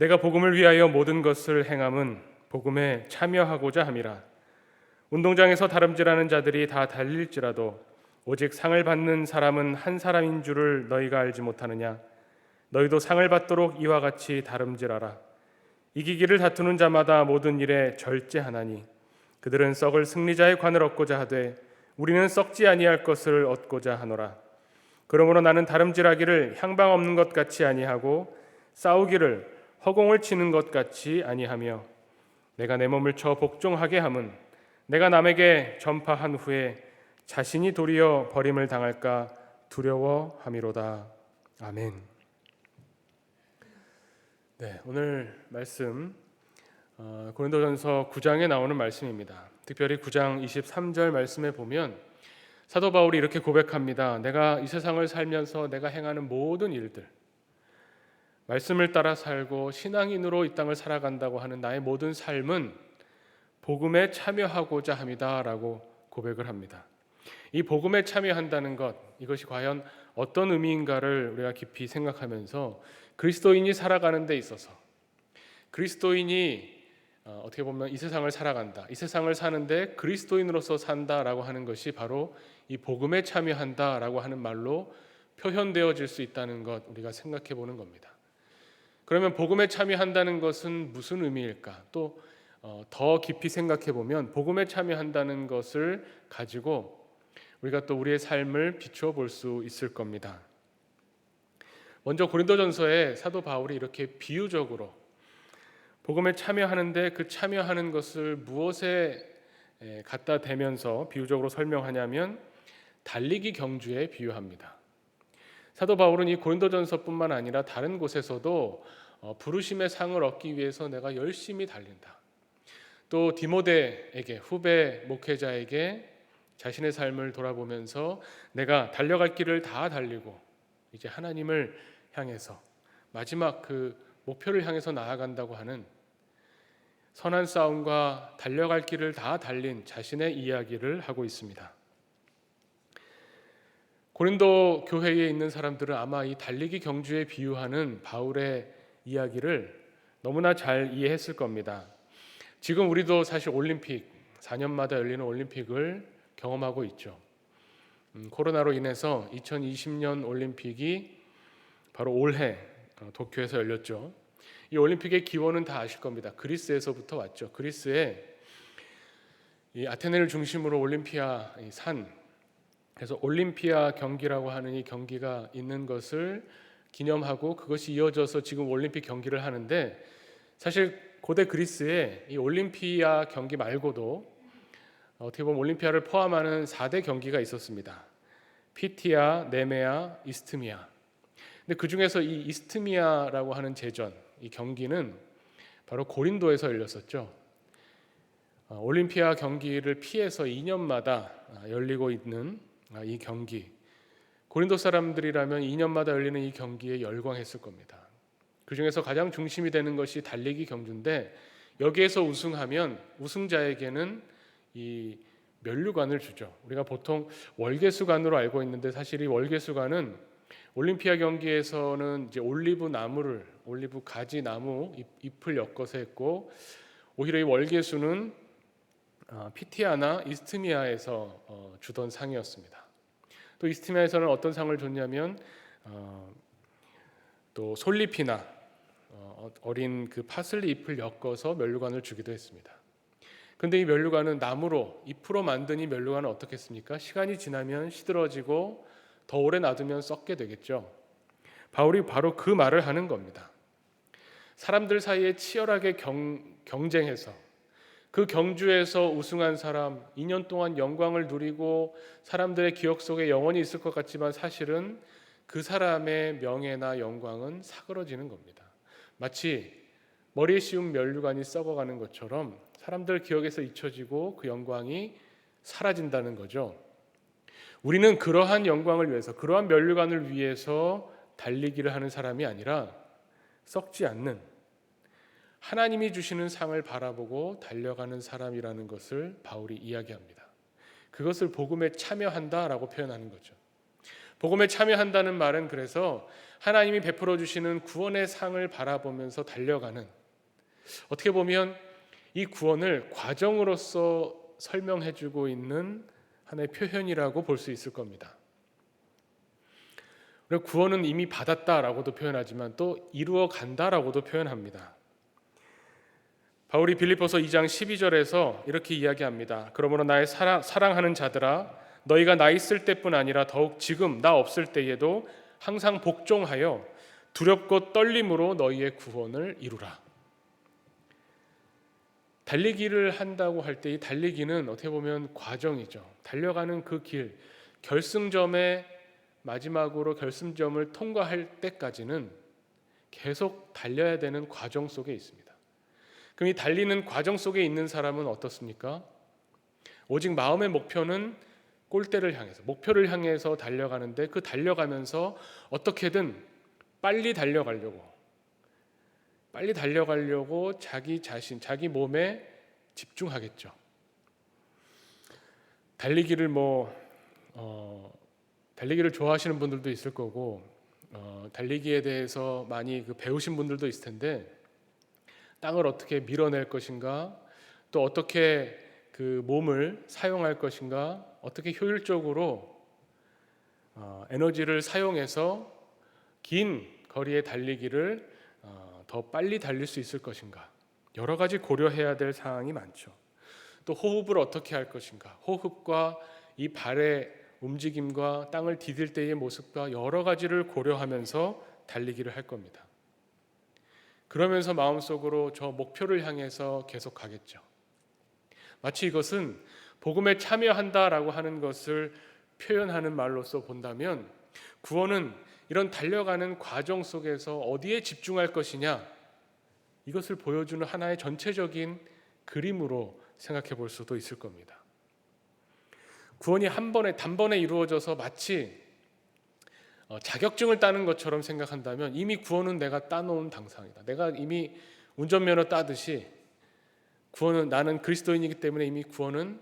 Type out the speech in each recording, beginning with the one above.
내가 복음을 위하여 모든 것을 행함은 복음에 참여하고자 함이라. 운동장에서 다름질하는 자들이 다 달릴지라도 오직 상을 받는 사람은 한 사람인 줄을 너희가 알지 못하느냐? 너희도 상을 받도록 이와 같이 다름질하라. 이기기를 다투는 자마다 모든 일에 절제하나니 그들은 썩을 승리자의 관을 얻고자 하되 우리는 썩지 아니할 것을 얻고자 하노라. 그러므로 나는 다름질하기를 향방 없는 것 같이 아니하고 싸우기를 허공을 치는 것 같이 아니하며 내가 내 몸을 쳐 복종하게 함은 내가 남에게 전파한 후에 자신이 도리어 버림을 당할까 두려워함이로다. 아멘. 네, 오늘 말씀 어, 고린도전서 9장에 나오는 말씀입니다. 특별히 9장 23절 말씀에 보면 사도 바울이 이렇게 고백합니다. 내가 이 세상을 살면서 내가 행하는 모든 일들 말씀을 따라 살고 신앙인으로 이 땅을 살아간다고 하는 나의 모든 삶은 복음에 참여하고자 합니다라고 고백을 합니다. 이 복음에 참여한다는 것 이것이 과연 어떤 의미인가를 우리가 깊이 생각하면서 그리스도인이 살아가는 데 있어서 그리스도인이 어, 어떻게 보면 이 세상을 살아간다. 이 세상을 사는데 그리스도인으로서 산다라고 하는 것이 바로 이 복음에 참여한다라고 하는 말로 표현되어질 수 있다는 것 우리가 생각해 보는 겁니다. 그러면 복음에 참여한다는 것은 무슨 의미일까? 또더 어, 깊이 생각해 보면 복음에 참여한다는 것을 가지고 우리가 또 우리의 삶을 비추어 볼 수 있을 겁니다. 먼저 고린도전서에 사도 바울이 이렇게 비유적으로 복음에 참여하는데 그 참여하는 것을 무엇에 갖다 대면서 비유적으로 설명하냐면 달리기 경주에 비유합니다. 사도 바울은 이 고린도전서뿐만 아니라 다른 곳에서도 어, 부르심의 상을 얻기 위해서 내가 열심히 달린다. 또 디모데에게 후배 목회자에게 자신의 삶을 돌아보면서 내가 달려갈 길을 다 달리고 이제 하나님을 향해서 마지막 그 목표를 향해서 나아간다고 하는 선한 싸움과 달려갈 길을 다 달린 자신의 이야기를 하고 있습니다. 고린도 교회에 있는 사람들은 아마 이 달리기 경주에 비유하는 바울의 이야기를 너무나 잘 이해했을 겁니다. 지금 우리도 사실 올림픽 4년마다 열리는 올림픽을 경험하고 있죠. 음, 코로나로 인해서 2020년 올림픽이 바로 올해 어, 도쿄에서 열렸죠. 이 올림픽의 기원은 다 아실 겁니다. 그리스에서부터 왔죠. 그리스에 이 아테네를 중심으로 올림피아 산 그래서 올림피아 경기라고 하는 이 경기가 있는 것을 기념하고 그것이 이어져서 지금 올림픽 경기를 하는데 사실 고대 그리스에 이 올림피아 경기 말고도 어떻게 보면 올림피아를 포함하는 4대 경기가 있었습니다. 피티아, 네메아, 이스트미아. 근데 그 중에서 이 이스트미아라고 하는 제전, 이 경기는 바로 고린도에서 열렸었죠. 어, 올림피아 경기를 피해서 2년마다 아, 열리고 있는 아, 이 경기. 고린도 사람들이라면 2년마다 열리는 이 경기에 열광했을 겁니다. 그 중에서 가장 중심이 되는 것이 달리기 경주인데 여기에서 우승하면 우승자에게는 이 면류관을 주죠. 우리가 보통 월계수관으로 알고 있는데 사실 이 월계수관은 올림피아 경기에서는 이제 올리브 나무를 올리브 가지 나무 잎을 엮어서 했고 오히려 이 월계수는 어, 피티아나 이스트미아에서 어, 주던 상이었습니다. 또 이스트미아에서는 어떤 상을 줬냐면 어, 또 솔잎이나 어린 그 파슬리 잎을 엮어서 면류관을 주기도 했습니다. 근데 이 면류관은 나무로 잎으로 만든 이 면류관은 어떻겠습니까? 시간이 지나면 시들어지고 더 오래 놔두면 썩게 되겠죠. 바울이 바로 그 말을 하는 겁니다. 사람들 사이에 치열하게 경, 경쟁해서 그 경주에서 우승한 사람 2년 동안 영광을 누리고 사람들의 기억 속에 영원히 있을 것 같지만 사실은 그 사람의 명예나 영광은 사그러지는 겁니다. 마치 머리에 씌운 면류관이 썩어가는 것처럼 사람들 기억에서 잊혀지고 그 영광이 사라진다는 거죠. 우리는 그러한 영광을 위해서 그러한 면류관을 위해서 달리기를 하는 사람이 아니라 썩지 않는 하나님이 주시는 상을 바라보고 달려가는 사람이라는 것을 바울이 이야기합니다. 그것을 복음에 참여한다라고 표현하는 거죠. 복음에 참여한다는 말은 그래서 하나님이 베풀어 주시는 구원의 상을 바라보면서 달려가는 어떻게 보면 이 구원을 과정으로서 설명해 주고 있는 하나의 표현이라고 볼 수 있을 겁니다. 구원은 이미 받았다라고도 표현하지만 또 이루어 간다라고도 표현합니다. 바울이 빌립보서 2장 12절에서 이렇게 이야기합니다. 그러므로 나의 사랑, 사랑하는 자들아 너희가 나 있을 때뿐 아니라 더욱 지금 나 없을 때에도 항상 복종하여 두렵고 떨림으로 너희의 구원을 이루라. 달리기를 한다고 할 때 이 달리기는 어떻게 보면 과정이죠. 달려가는 그 길, 결승점의 마지막으로 결승점을 통과할 때까지는 계속 달려야 되는 과정 속에 있습니다. 그럼 이 달리는 과정 속에 있는 사람은 어떻습니까? 오직 마음의 목표는 골대를 향해서 목표를 향해서 달려가는데 그 달려가면서 어떻게든 빨리 달려가려고 빨리 달려가려고 자기 자신, 자기 몸에 집중하겠죠. 달리기를 뭐 어, 달리기를 좋아하시는 분들도 있을 거고 어, 달리기에 대해서 많이 그 배우신 분들도 있을 텐데 땅을 어떻게 밀어낼 것인가, 또 어떻게 그 몸을 사용할 것인가, 어떻게 효율적으로 어, 에너지를 사용해서 긴 거리의 달리기를 어, 더 빨리 달릴 수 있을 것인가 여러 가지 고려해야 될 사항이 많죠. 또 호흡을 어떻게 할 것인가 호흡과 이 발의 움직임과 땅을 디딜 때의 모습과 여러 가지를 고려하면서 달리기를 할 겁니다. 그러면서 마음속으로 저 목표를 향해서 계속 가겠죠. 마치 이것은 복음에 참여한다라고 하는 것을 표현하는 말로서 본다면 구원은 이런 달려가는 과정 속에서 어디에 집중할 것이냐 이것을 보여주는 하나의 전체적인 그림으로 생각해 볼 수도 있을 겁니다. 구원이 한 번에 단번에 이루어져서 마치 어, 자격증을 따는 것처럼 생각한다면 이미 구원은 내가 따놓은 당상이다. 내가 이미 운전면허 따듯이 구원은 나는 그리스도인이기 때문에 이미 구원은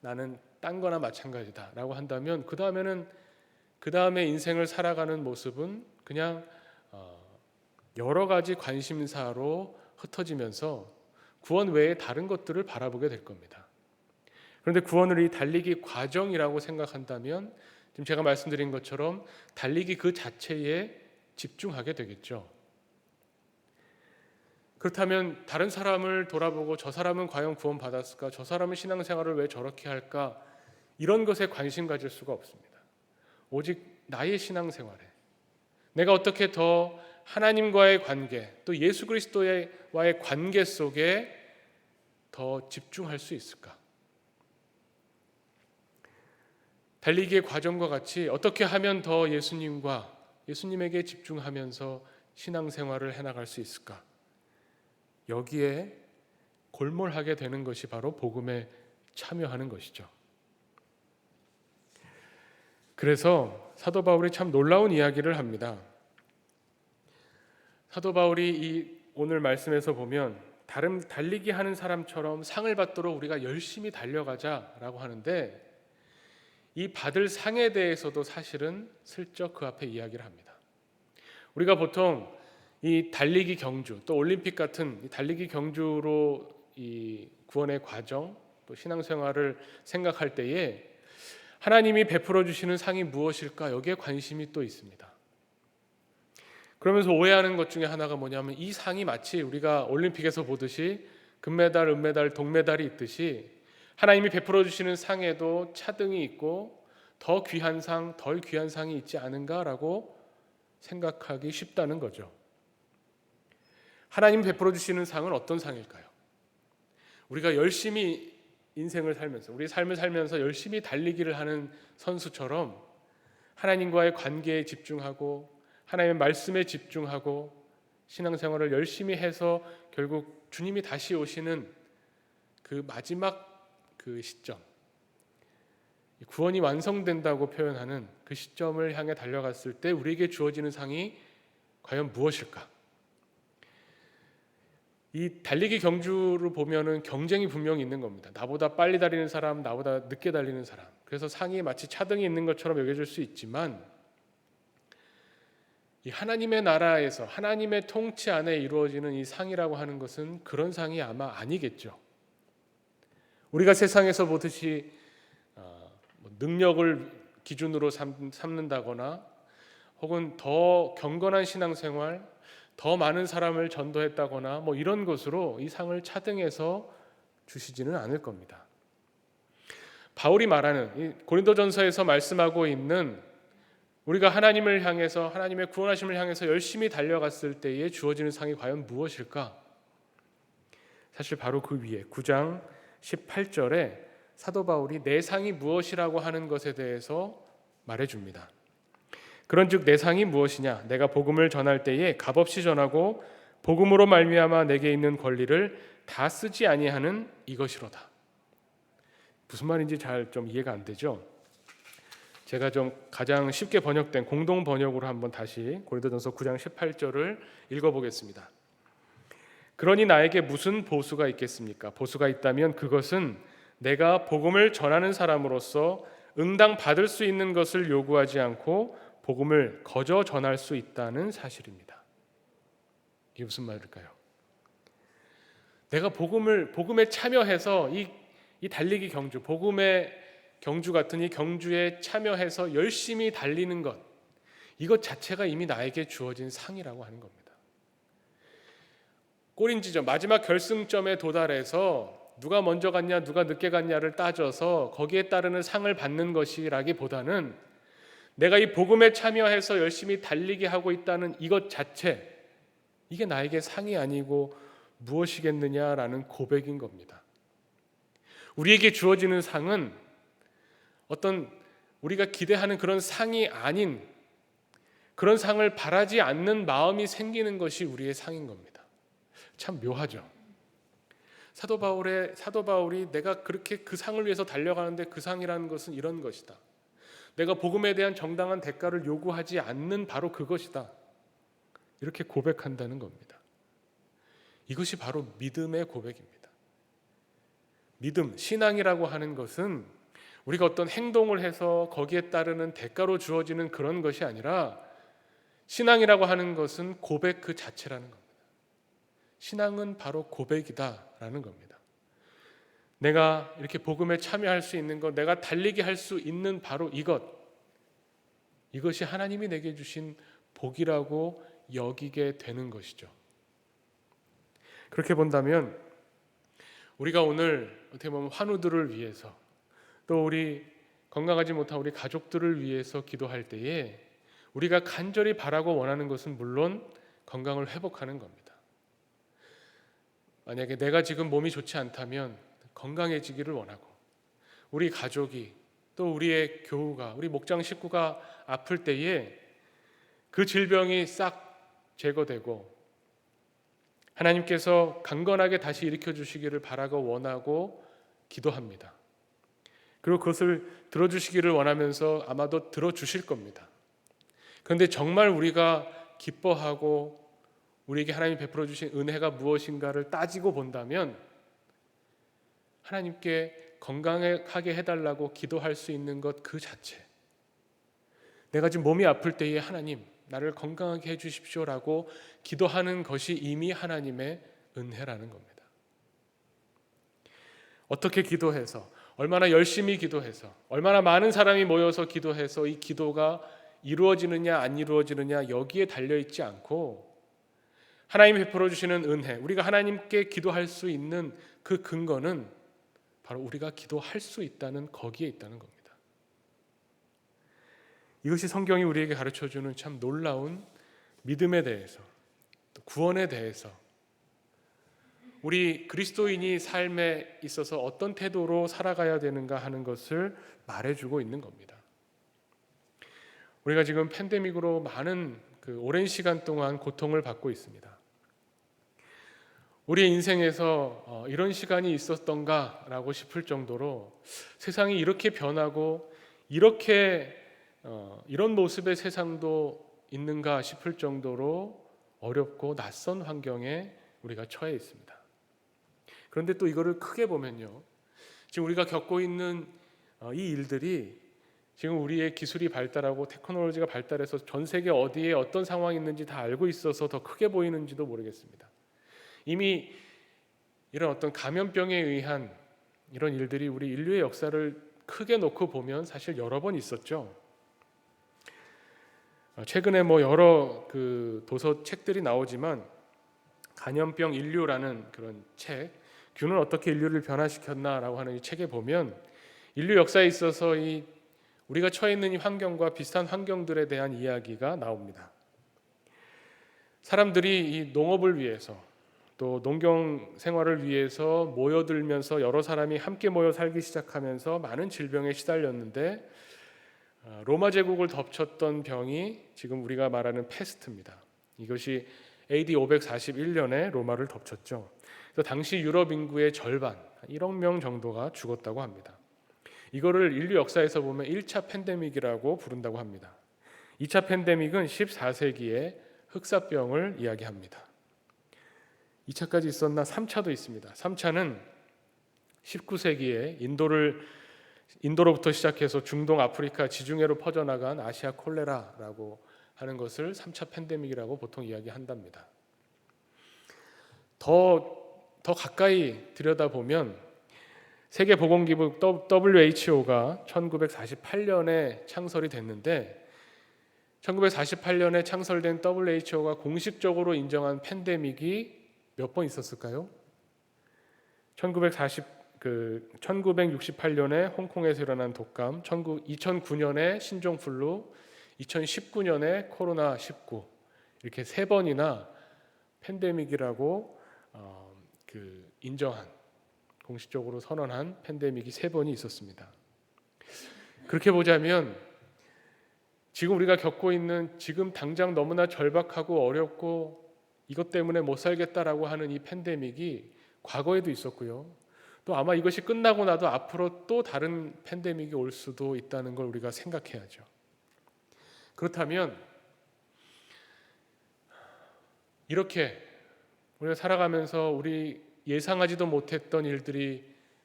나는 딴 거나 마찬가지다라고 한다면 그 다음에는 그 다음에 인생을 살아가는 모습은 그냥 어, 여러 가지 관심사로 흩어지면서 구원 외에 다른 것들을 바라보게 될 겁니다. 그런데 구원을 이 달리기 과정이라고 생각한다면 지금 제가 말씀드린 것처럼 달리기 그 자체에 집중하게 되겠죠. 그렇다면 다른 사람을 돌아보고 저 사람은 과연 구원 받았을까? 저 사람은 신앙생활을 왜 저렇게 할까? 이런 것에 관심 가질 수가 없습니다. 오직 나의 신앙생활에 내가 어떻게 더 하나님과의 관계 또 예수 그리스도와의 관계 속에 더 집중할 수 있을까? 달리기의 과정과 같이 어떻게 하면 더 예수님과 예수님에게 집중하면서 신앙생활을 해나갈 수 있을까? 여기에 골몰하게 되는 것이 바로 복음에 참여하는 것이죠. 그래서 사도 바울이 참 놀라운 이야기를 합니다. 사도 바울이 이 오늘 말씀에서 보면 다른 달리기 하는 사람처럼 상을 받도록 우리가 열심히 달려가자라고 하는데 이 받을 상에 대해서도 사실은 슬쩍 그 앞에 이야기를 합니다. 우리가 보통 이 달리기 경주 또 올림픽 같은 달리기 경주로 이 구원의 과정 또 신앙생활을 생각할 때에 하나님이 베풀어 주시는 상이 무엇일까 여기에 관심이 또 있습니다. 그러면서 오해하는 것 중에 하나가 뭐냐면 이 상이 마치 우리가 올림픽에서 보듯이 금메달, 은메달, 동메달이 있듯이 하나님이 베풀어 주시는 상에도 차등이 있고 더 귀한 상, 덜 귀한 상이 있지 않은가라고 생각하기 쉽다는 거죠. 하나님 베풀어 주시는 상은 어떤 상일까요? 우리가 열심히 인생을 살면서 우리 삶을 살면서 열심히 달리기를 하는 선수처럼 하나님과의 관계에 집중하고 하나님의 말씀에 집중하고 신앙생활을 열심히 해서 결국 주님이 다시 오시는 그 마지막 그 시점 구원이 완성된다고 표현하는 그 시점을 향해 달려갔을 때 우리에게 주어지는 상이 과연 무엇일까? 이 달리기 경주를 보면은 경쟁이 분명히 있는 겁니다. 나보다 빨리 달리는 사람, 나보다 늦게 달리는 사람. 그래서 상이 마치 차등이 있는 것처럼 여겨질 수 있지만 이 하나님의 나라에서 하나님의 통치 안에 이루어지는 이 상이라고 하는 것은 그런 상이 아마 아니겠죠. 우리가 세상에서 보듯이 어, 뭐 능력을 기준으로 삼- 삼는다거나 혹은 더 경건한 신앙생활, 더 많은 사람을 전도했다거나 뭐 이런 것으로 이 상을 차등해서 주시지는 않을 겁니다. 바울이 말하는 이 고린도전서에서 말씀하고 있는 우리가 하나님을 향해서 하나님의 구원하심을 향해서 열심히 달려갔을 때에 주어지는 상이 과연 무엇일까? 사실 바로 그 위에 9장 18절에 사도 바울이 내 상이 무엇이라고 하는 것에 대해서 말해 줍니다. 그런즉 내 상이 무엇이냐? 내가 복음을 전할 때에 값없이 전하고 복음으로 말미암아 내게 있는 권리를 다 쓰지 아니하는 이것이로다. 무슨 말인지 잘 좀 이해가 안 되죠? 제가 좀 가장 쉽게 번역된 공동 번역으로 한번 다시 고린도전서 9장 18절을 읽어 보겠습니다. 그러니 나에게 무슨 보수가 있겠습니까? 보수가 있다면 그것은 내가 복음을 전하는 사람으로서 응당 받을 수 있는 것을 요구하지 않고 복음을 거저 전할 수 있다는 사실입니다. 이게 무슨 말일까요? 내가 복음을 복음에 참여해서 이, 이 달리기 경주, 복음의 경주 같은 이 경주에 참여해서 열심히 달리는 것 이것 자체가 이미 나에게 주어진 상이라고 하는 겁니다. 꼬린지점 마지막 결승점에 도달해서 누가 먼저 갔냐 누가 늦게 갔냐를 따져서 거기에 따르는 상을 받는 것이라기보다는 내가 이 복음에 참여해서 열심히 달리게 하고 있다는 이것 자체 이게 나에게 상이 아니고 무엇이겠느냐라는 고백인 겁니다. 우리에게 주어지는 상은 어떤 우리가 기대하는 그런 상이 아닌 그런 상을 바라지 않는 마음이 생기는 것이 우리의 상인 겁니다. 참 묘하죠. 사도 바울의 사도 바울이 내가 그렇게 그 상을 위해서 달려가는데 그 상이라는 것은 이런 것이다. 내가 복음에 대한 정당한 대가를 요구하지 않는 바로 그것이다. 이렇게 고백한다는 겁니다. 이것이 바로 믿음의 고백입니다. 믿음, 신앙이라고 하는 것은 우리가 어떤 행동을 해서 거기에 따르는 대가로 주어지는 그런 것이 아니라 신앙이라고 하는 것은 고백 그 자체라는 겁니다. 신앙은 바로 고백이다라는 겁니다. 내가 이렇게 복음에 참여할 수 있는 것, 내가 달리게 할 수 있는 바로 이것, 이것이 하나님이 내게 주신 복이라고 여기게 되는 것이죠. 그렇게 본다면 우리가 오늘 어떻게 보면 환우들을 위해서 또 우리 건강하지 못한 우리 가족들을 위해서 기도할 때에 우리가 간절히 바라고 원하는 것은 물론 건강을 회복하는 겁니다. 만약에 내가 지금 몸이 좋지 않다면 건강해지기를 원하고 우리 가족이 또 우리의 교우가 우리 목장 식구가 아플 때에 그 질병이 싹 제거되고 하나님께서 강건하게 다시 일으켜 주시기를 바라고 원하고 기도합니다. 그리고 그것을 들어주시기를 원하면서 아마도 들어주실 겁니다. 그런데 정말 우리가 기뻐하고 우리에게 하나님 베풀어 주신 은혜가 무엇인가를 따지고 본다면 하나님께 건강하게 해달라고 기도할 수 있는 것 그 자체. 내가 지금 몸이 아플 때에 하나님 나를 건강하게 해주십시오라고 기도하는 것이 이미 하나님의 은혜라는 겁니다. 어떻게 기도해서 얼마나 열심히 기도해서 얼마나 많은 사람이 모여서 기도해서 이 기도가 이루어지느냐 안 이루어지느냐 여기에 달려 있지 않고 하나님이 베풀어 주시는 은혜, 우리가 하나님께 기도할 수 있는 그 근거는 바로 우리가 기도할 수 있다는 거기에 있다는 겁니다. 이것이 성경이 우리에게 가르쳐 주는 참 놀라운 믿음에 대해서 또 구원에 대해서 우리 그리스도인이 삶에 있어서 어떤 태도로 살아가야 되는가 하는 것을 말해주고 있는 겁니다. 우리가 지금 팬데믹으로 많은 그 오랜 시간 동안 고통을 받고 있습니다. 우리의 인생에서 어, 이런 시간이 있었던가라고 싶을 정도로 세상이 이렇게 변하고 이렇게 어, 이런 모습의 세상도 있는가 싶을 정도로 어렵고 낯선 환경에 우리가 처해 있습니다. 그런데 또 이거를 크게 보면요. 지금 우리가 겪고 있는 어, 이 일들이 지금 우리의 기술이 발달하고 테크놀로지가 발달해서 전 세계 어디에 어떤 상황이 있는지 다 알고 있어서 더 크게 보이는지도 모르겠습니다. 이미 이런 어떤 감염병에 의한 이런 일들이 우리 인류의 역사를 크게 놓고 보면 사실 여러 번 있었죠. 어, 최근에 뭐 여러 그 도서 책들이 나오지만 간염병 인류라는 그런 책, 균은 어떻게 인류를 변화시켰나라고 하는 이 책에 보면 인류 역사에 있어서 이 우리가 처해 있는 이 환경과 비슷한 환경들에 대한 이야기가 나옵니다. 사람들이 이 농업을 위해서 또 농경 생활을 위해서 모여들면서 여러 사람이 함께 모여 살기 시작하면서 많은 질병에 시달렸는데 어, 로마 제국을 덮쳤던 병이 지금 우리가 말하는 페스트입니다. 이것이 AD 541년에 로마를 덮쳤죠. 그래서 당시 유럽 인구의 절반, 1억 명 정도가 죽었다고 합니다. 이거를 인류 역사에서 보면 1차 팬데믹이라고 부른다고 합니다. 2차 팬데믹은 14세기에 흑사병을 이야기합니다. 2차까지 있었나 3차도 있습니다. 3차는 19세기에 인도를 인도로부터 시작해서 중동, 아프리카, 지중해로 퍼져나간 아시아 콜레라라고 하는 것을 3차 팬데믹이라고 보통 이야기한답니다. 더, 더 가까이 들여다보면 세계보건기구 WHO가 1948년에 창설이 됐는데 1948년에 창설된 WHO가 공식적으로 인정한 팬데믹이 몇 번 있었을까요? 1940, 그 1968년에 홍콩에서 일어난 독감, 2009년에 신종플루, 2019년에 코로나 19 이렇게 세 번이나 팬데믹이라고 어, 그 인정한 공식적으로 선언한 팬데믹이 세 번이 있었습니다. 그렇게 보자면 지금 우리가 겪고 있는 지금 당장 너무나 절박하고 어렵고 이것 때문에 못 살겠다라고 하는 이 팬데믹이 과거에도 있었고요. 또 아마 이것이 끝나고 나도 앞으로 또 다른 팬데믹이 올 수도 있다는 걸 우리가 생각해야죠. 그렇다면 이렇게 우리가 살아가면서 우리 예상하지도 못했던 일들이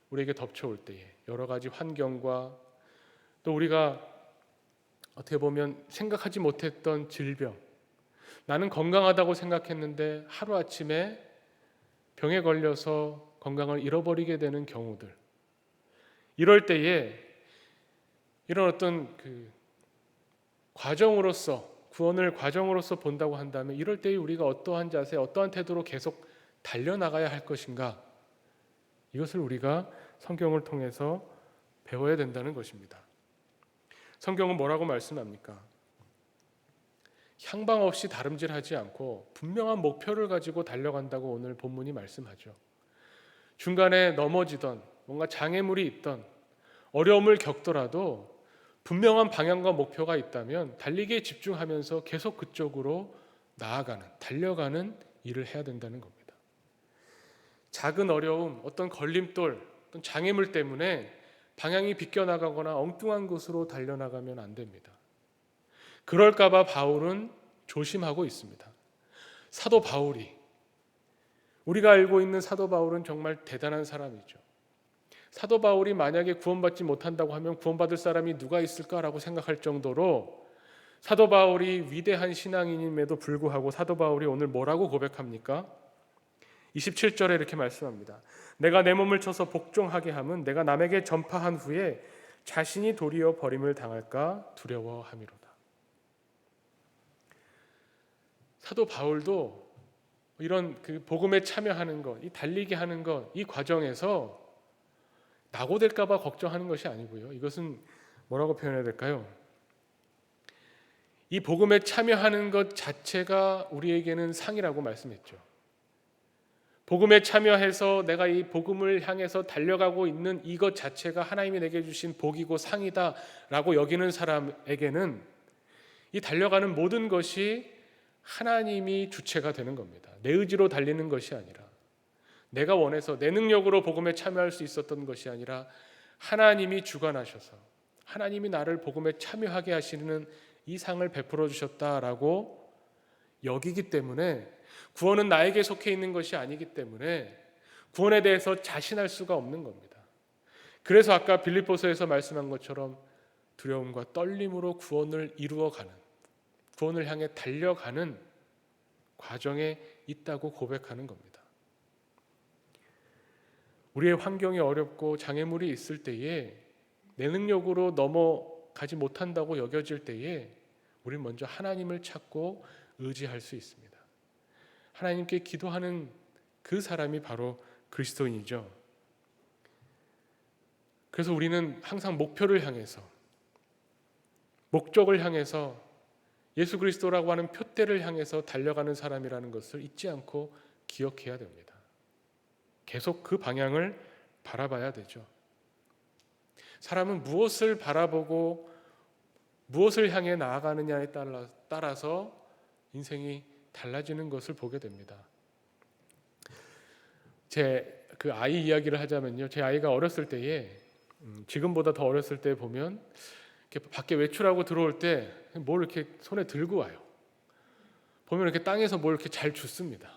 우리에게 덮쳐올 때에 여러 가지 환경과 또 우리가 어떻게 보면 생각하지 못했던 질병 나는 건강하다고 생각했는데 하루아침에 병에 걸려서 건강을 잃어버리게 되는 경우들 이럴 때에 이런 어떤 그 과정으로서 구원을 과정으로서 본다고 한다면 이럴 때에 우리가 어떠한 자세, 어떠한 태도로 계속 달려나가야 할 것인가? 이것을 우리가 성경을 통해서 배워야 된다는 것입니다. 성경은 뭐라고 말씀합니까? 향방 없이 다름질하지 않고 분명한 목표를 가지고 달려간다고 오늘 본문이 말씀하죠. 중간에 넘어지던 뭔가 장애물이 있던 어려움을 겪더라도 분명한 방향과 목표가 있다면 달리기에 집중하면서 계속 그쪽으로 나아가는 달려가는 일을 해야 된다는 겁니다. 작은 어려움, 어떤 걸림돌, 어떤 장애물 때문에 방향이 비껴나가거나 엉뚱한 곳으로 달려나가면 안 됩니다. 그럴까봐 바울은 조심하고 있습니다. 사도 바울이 우리가 알고 있는 사도 바울은 정말 대단한 사람이죠. 사도 바울이 만약에 구원받지 못한다고 하면 구원받을 사람이 누가 있을까라고 생각할 정도로 사도 바울이 위대한 신앙인임에도 불구하고 사도 바울이 오늘 뭐라고 고백합니까? 27절에 이렇게 말씀합니다. 내가 내 몸을 쳐서 복종하게 함은 내가 남에게 전파한 후에 자신이 도리어 버림을 당할까 두려워함이로다. 사도 바울도 이런 그 복음에 참여하는 것, 이 달리기 하는 것, 이 과정에서 낙오될까봐 걱정하는 것이 아니고요. 이것은 뭐라고 표현해야 될까요? 이 복음에 참여하는 것 자체가 우리에게는 상이라고 말씀했죠. 복음에 참여해서 내가 이 복음을 향해서 달려가고 있는 이것 자체가 하나님이 내게 주신 복이고 상이다라고 여기는 사람에게는 이 달려가는 모든 것이 하나님이 주체가 되는 겁니다. 내 의지로 달리는 것이 아니라 내가 원해서 내 능력으로 복음에 참여할 수 있었던 것이 아니라 하나님이 주관하셔서 하나님이 나를 복음에 참여하게 하시는 이 상을 베풀어 주셨다라고 여기기 때문에 구원은 나에게 속해 있는 것이 아니기 때문에 구원에 대해서 자신할 수가 없는 겁니다. 그래서 아까 빌립보서에서 말씀한 것처럼 두려움과 떨림으로 구원을 이루어 가는 구원을 향해 달려가는 과정에 있다고 고백하는 겁니다. 우리의 환경이 어렵고 장애물이 있을 때에 내 능력으로 넘어가지 못한다고 여겨질 때에 우리는 먼저 하나님을 찾고 의지할 수 있습니다. 하나님께 기도하는 그 사람이 바로 그리스도인이죠. 그래서 우리는 항상 목표를 향해서 목적을 향해서 예수 그리스도라고 하는 표대를 향해서 달려가는 사람이라는 것을 잊지 않고 기억해야 됩니다. 계속 그 방향을 바라봐야 되죠. 사람은 무엇을 바라보고 무엇을 향해 나아가느냐에 따라, 따라서 인생이 달라지는 것을 보게 됩니다. 제 그 아이 이야기를 하자면요, 제 아이가 어렸을 때에 음, 지금보다 더 어렸을 때 보면 이렇게 밖에 외출하고 들어올 때 뭘 이렇게 손에 들고 와요. 보면 이렇게 땅에서 뭘 이렇게 잘 줍습니다.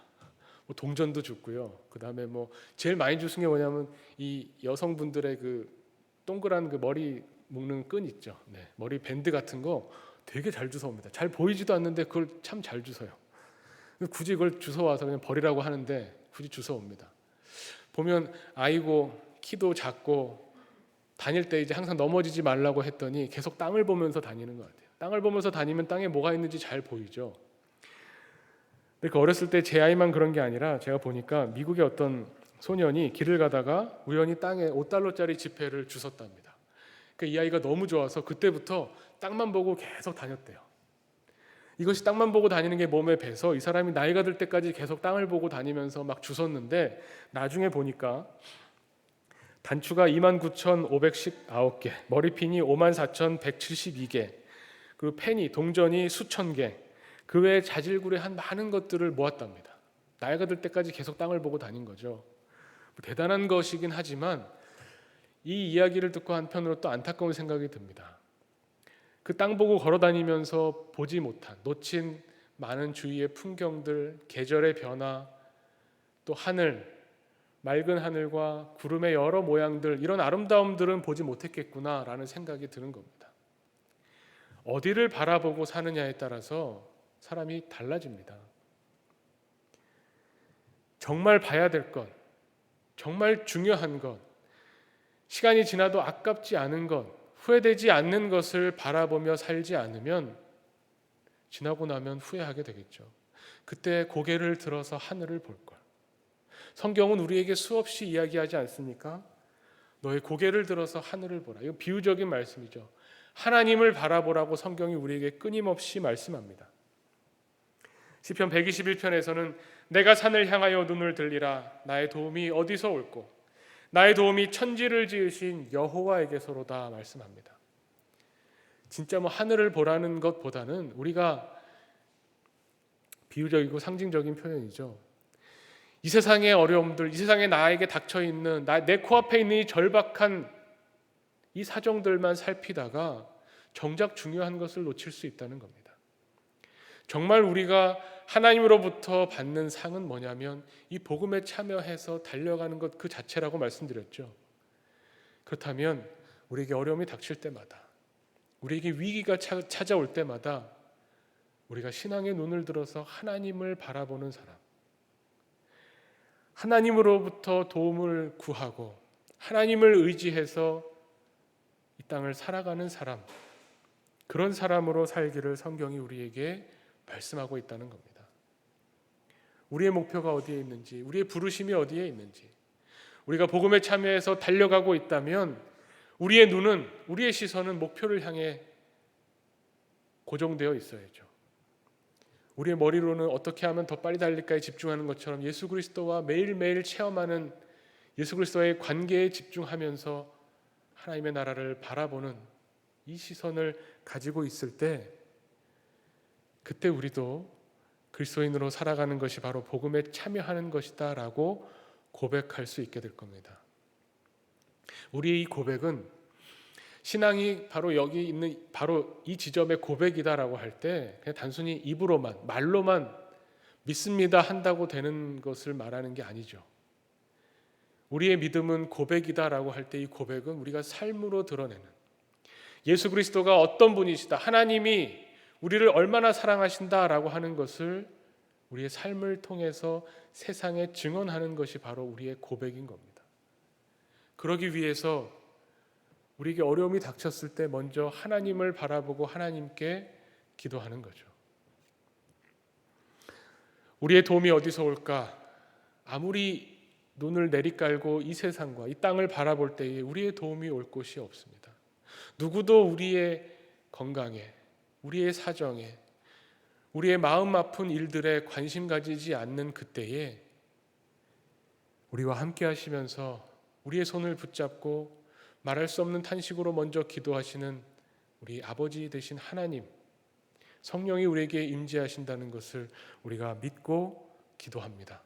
뭐 동전도 줍고요. 그 다음에 뭐 제일 많이 주는 게 뭐냐면 이 여성분들의 그 동그란 그 머리 묶는 끈 있죠. 네, 머리 밴드 같은 거 되게 잘 주워옵니다. 잘 보이지도 않는데 그걸 참 잘 주워요. 굳이 그걸 주워와서 그냥 버리라고 하는데 굳이 주워옵니다. 보면 아이고 키도 작고 다닐 때 이제 항상 넘어지지 말라고 했더니 계속 땅을 보면서 다니는 것 같아요. 땅을 보면서 다니면 땅에 뭐가 있는지 잘 보이죠. 근데 그 어렸을 때 제 아이만 그런 게 아니라 제가 보니까 미국의 어떤 소년이 길을 가다가 우연히 땅에 5달러짜리 지폐를 주웠답니다. 그이 아이가 너무 좋아서 그때부터 땅만 보고 계속 다녔대요. 이것이 땅만 보고 다니는 게 몸에 배서 이 사람이 나이가 들 때까지 계속 땅을 보고 다니면서 막 주웠는데 나중에 보니까 단추가 29,519개, 머리핀이 54,172개, 그리고 펜이 동전이 수천 개, 그 외에 자질구레 한 많은 것들을 모았답니다. 나이가 들 때까지 계속 땅을 보고 다닌 거죠. 뭐 대단한 것이긴 하지만 이 이야기를 듣고 한편으로 또 안타까운 생각이 듭니다. 그 땅 보고 걸어 다니면서 보지 못한 놓친 많은 주위의 풍경들, 계절의 변화, 또 하늘, 맑은 하늘과 구름의 여러 모양들 이런 아름다움들은 보지 못했겠구나라는 생각이 드는 겁니다. 어디를 바라보고 사느냐에 따라서 사람이 달라집니다. 정말 봐야 될 것, 정말 중요한 것, 시간이 지나도 아깝지 않은 것, 후회되지 않는 것을 바라보며 살지 않으면 지나고 나면 후회하게 되겠죠. 그때 고개를 들어서 하늘을 볼 걸. 성경은 우리에게 수없이 이야기하지 않습니까? 너의 고개를 들어서 하늘을 보라. 이거 비유적인 말씀이죠. 하나님을 바라보라고 성경이 우리에게 끊임없이 말씀합니다. 시편 121편에서는 내가 산을 향하여 눈을 들리라 나의 도움이 어디서 올꼬 나의 도움이 천지를 지으신 여호와에게서로다 말씀합니다. 진짜 뭐 하늘을 보라는 것보다는 우리가 비유적이고 상징적인 표현이죠. 이 세상의 어려움들, 이 세상에 나에게 닥쳐 있는 내 코앞에 있는 이 절박한 이 사정들만 살피다가 정작 중요한 것을 놓칠 수 있다는 겁니다. 정말 우리가 하나님으로부터 받는 상은 뭐냐면 이 복음에 참여해서 달려가는 것 그 자체라고 말씀드렸죠. 그렇다면 우리에게 어려움이 닥칠 때마다 우리에게 위기가 찾아올 때마다 우리가 신앙의 눈을 들어서 하나님을 바라보는 사람 하나님으로부터 도움을 구하고 하나님을 의지해서 이 땅을 살아가는 사람 그런 사람으로 살기를 성경이 우리에게 말씀하고 있다는 겁니다. 우리의 목표가 어디에 있는지, 우리의 부르심이 어디에 있는지, 우리가 복음에 참여해서 달려가고 있다면 우리의 눈은, 우리의 시선은 목표를 향해 고정되어 있어야죠. 우리의 머리로는 어떻게 하면 더 빨리 달릴까에 집중하는 것처럼 예수 그리스도와 매일매일 체험하는 예수 그리스도의 관계에 집중하면서 하나님의 나라를 바라보는 이 시선을 가지고 있을 때 그때 우리도 그리스도인으로 살아가는 것이 바로 복음에 참여하는 것이다라고 고백할 수 있게 될 겁니다. 우리의 이 고백은 신앙이 바로 여기 있는 바로 이 지점의 고백이다라고 할 때 그냥 단순히 입으로만 말로만 믿습니다 한다고 되는 것을 말하는 게 아니죠. 우리의 믿음은 고백이다라고 할 때 이 고백은 우리가 삶으로 드러내는 예수 그리스도가 어떤 분이시다. 하나님이 우리를 얼마나 사랑하신다라고 하는 것을 우리의 삶을 통해서 세상에 증언하는 것이 바로 우리의 고백인 겁니다. 그러기 위해서 우리에게 어려움이 닥쳤을 때 먼저 하나님을 바라보고 하나님께 기도하는 거죠. 우리의 도움이 어디서 올까? 아무리 눈을 내리깔고 이 세상과 이 땅을 바라볼 때에 우리의 도움이 올 곳이 없습니다. 누구도 우리의 건강에, 우리의 사정에, 우리의 마음 아픈 일들에 관심 가지지 않는 그때에 우리와 함께 하시면서 우리의 손을 붙잡고 말할 수 없는 탄식으로 먼저 기도하시는 우리 아버지 되신 하나님 성령이 우리에게 임재하신다는 것을 우리가 믿고 기도합니다.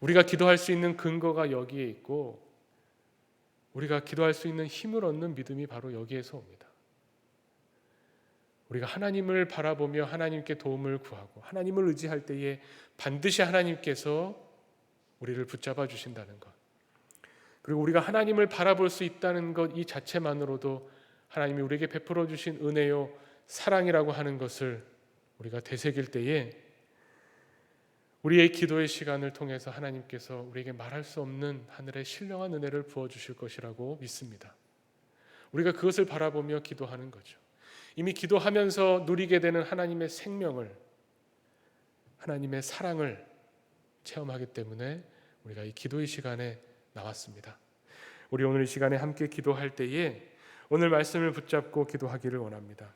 우리가 기도할 수 있는 근거가 여기에 있고 우리가 기도할 수 있는 힘을 얻는 믿음이 바로 여기에서 옵니다. 우리가 하나님을 바라보며 하나님께 도움을 구하고 하나님을 의지할 때에 반드시 하나님께서 우리를 붙잡아 주신다는 것. 그리고 우리가 하나님을 바라볼 수 있다는 것 이 자체만으로도 하나님이 우리에게 베풀어 주신 은혜요 사랑이라고 하는 것을 우리가 되새길 때에 우리의 기도의 시간을 통해서 하나님께서 우리에게 말할 수 없는 하늘의 신령한 은혜를 부어 주실 것이라고 믿습니다. 우리가 그것을 바라보며 기도하는 거죠. 이미 기도하면서 누리게 되는 하나님의 생명을 하나님의 사랑을 체험하기 때문에 우리가 이 기도의 시간에 나왔습니다. 우리 오늘 이 시간에 함께 기도할 때에 오늘 말씀을 붙잡고 기도하기를 원합니다.